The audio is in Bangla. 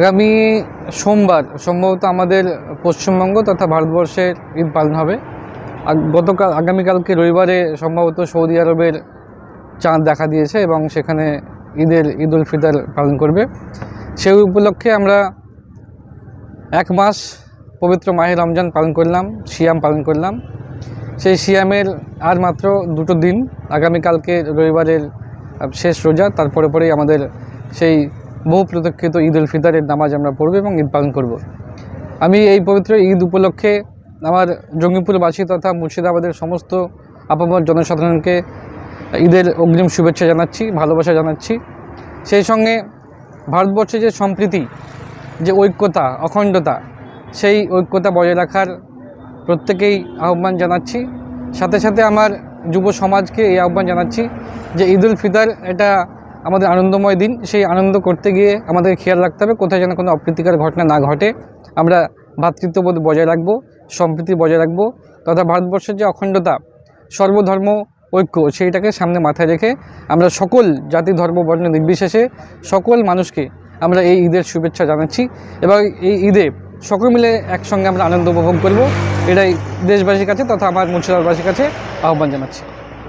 আগামী সোমবার, সম্ভবত আমাদের পশ্চিমবঙ্গ তথা ভারতবর্ষের ঈদ পালন হবে। গতকাল, আগামীকালকে রবিবারে সম্ভবত সৌদি আরবের চাঁদ দেখা দিয়েছে এবং সেখানে ঈদের ঈদ উল ফিতর পালন করবে। সেই উপলক্ষে আমরা এক মাস পবিত্র মাহে রমজান পালন করলাম, সিয়াম পালন করলাম। সেই সিয়ামের আর মাত্র দুটো দিন, আগামীকালকে রবিবারের শেষ রোজা, তারপরে পরেই আমাদের সেই বহু প্রতীক্ষিত ঈদ উল ফিতরের নামাজ আমরা পড়ব এবং ঈদ পালন করব। আমি এই পবিত্র ঈদ উপলক্ষে আমার জঙ্গিপুরবাসী তথা মুর্শিদাবাদের সমস্ত আপামর জনসাধারণকে ঈদের অগ্রিম শুভেচ্ছা জানাচ্ছি, ভালোবাসা জানাচ্ছি। সেই সঙ্গে ভারতবর্ষে যে সম্প্রীতি, যে ঐক্যতা, অখণ্ডতা, সেই ঐক্যতা বজায় রাখার প্রত্যেকেই আহ্বান জানাচ্ছি। সাথে সাথে আমার যুব সমাজকে এই আহ্বান জানাচ্ছি যে ঈদ উল ফিতর এটা আমাদের আনন্দময় দিন। সেই আনন্দ করতে গিয়ে আমাদের খেয়াল রাখতে হবে কোথায় যেন কোনো অপ্রীতিকর ঘটনা না ঘটে। আমরা ভ্রাতৃত্ববোধ বজায় রাখব, সম্প্রীতি বজায় রাখব তথা ভারতবর্ষের যে অখণ্ডতা, সর্বধর্ম, ঐক্য, সেইটাকে সামনে মাথায় রেখে আমরা সকল জাতি, ধর্ম, বর্ণ নির্বিশেষে সকল মানুষকে আমরা এই ঈদের শুভেচ্ছা জানাচ্ছি এবং এই ঈদে সকল মিলে একসঙ্গে আমরা আনন্দ উপভোগ করব। এটাই দেশবাসীর কাছে তথা আমার মুর্শিদাবাদবাসীর কাছে আহ্বান জানাচ্ছি।